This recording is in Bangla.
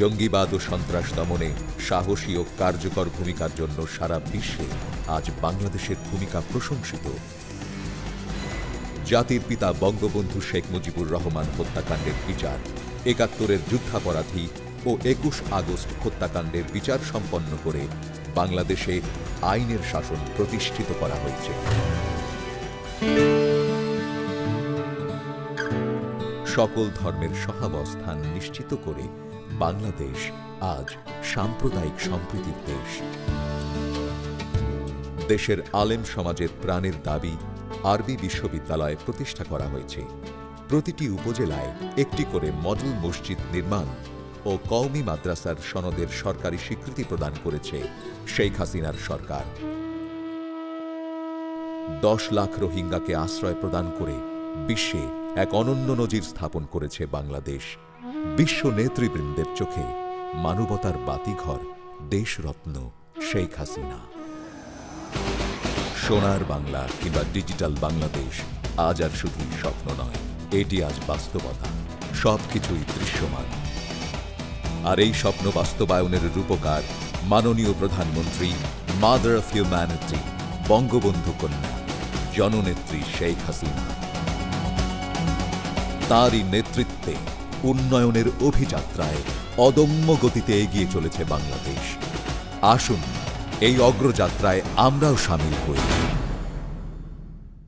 জঙ্গিবাদ ও সন্ত্রাস দমনে সাহসী ও কার্যকর ভূমিকার জন্য সারা বিশ্বে আজ বাংলাদেশের ভূমিকা প্রশংসিত। জাতির পিতা বঙ্গবন্ধু শেখ মুজিবুর রহমান হত্যাকাণ্ডের বিচার, একাত্তরের যুদ্ধাপরাধী ও একুশ আগস্ট হত্যাকাণ্ডের বিচার সম্পন্ন করে বাংলাদেশে আইনের শাসন প্রতিষ্ঠিত করা হয়েছে। সকল ধর্মের সহাবস্থান নিশ্চিত করে বাংলাদেশ আজ সাম্প্রদায়িক সম্প্রীতির দেশ। দেশের আলেম সমাজের প্রাণের দাবি আরবি বিশ্ববিদ্যালয় প্রতিষ্ঠা করা হয়েছে। প্রতিটি উপজেলায় একটি করে মডেল মসজিদ নির্মাণ ও কওমি মাদ্রাসার সনদের সরকারি স্বীকৃতি প্রদান করেছে শেখ হাসিনার সরকার। দশ লাখ রোহিঙ্গাকে আশ্রয় প্রদান করে বিশ্বে এক অনন্য নজির স্থাপন করেছে বাংলাদেশ। বিশ্ব নেতৃবৃন্দের চোখে মানবতার বাতিঘর দেশরত্ন শেখ হাসিনা। সোনার বাংলা কিংবা ডিজিটাল বাংলাদেশ আজ আর শুধু স্বপ্ন নয়, এটি আজ বাস্তবতা, সবকিছুই দৃশ্যমান। আর এই স্বপ্ন বাস্তবায়নের রূপকার মাননীয় প্রধানমন্ত্রী মাদার অফ হিউম্যানিটি বঙ্গবন্ধু কন্যা, জননেত্রী শেখ হাসিনা। তারই নেতৃত্বে উন্নয়নের অভিযাত্রায় অদম্য গতিতে এগিয়ে চলেছে বাংলাদেশ। আসুন, এই অগ্রযাত্রায় আমরাও সামিল হই।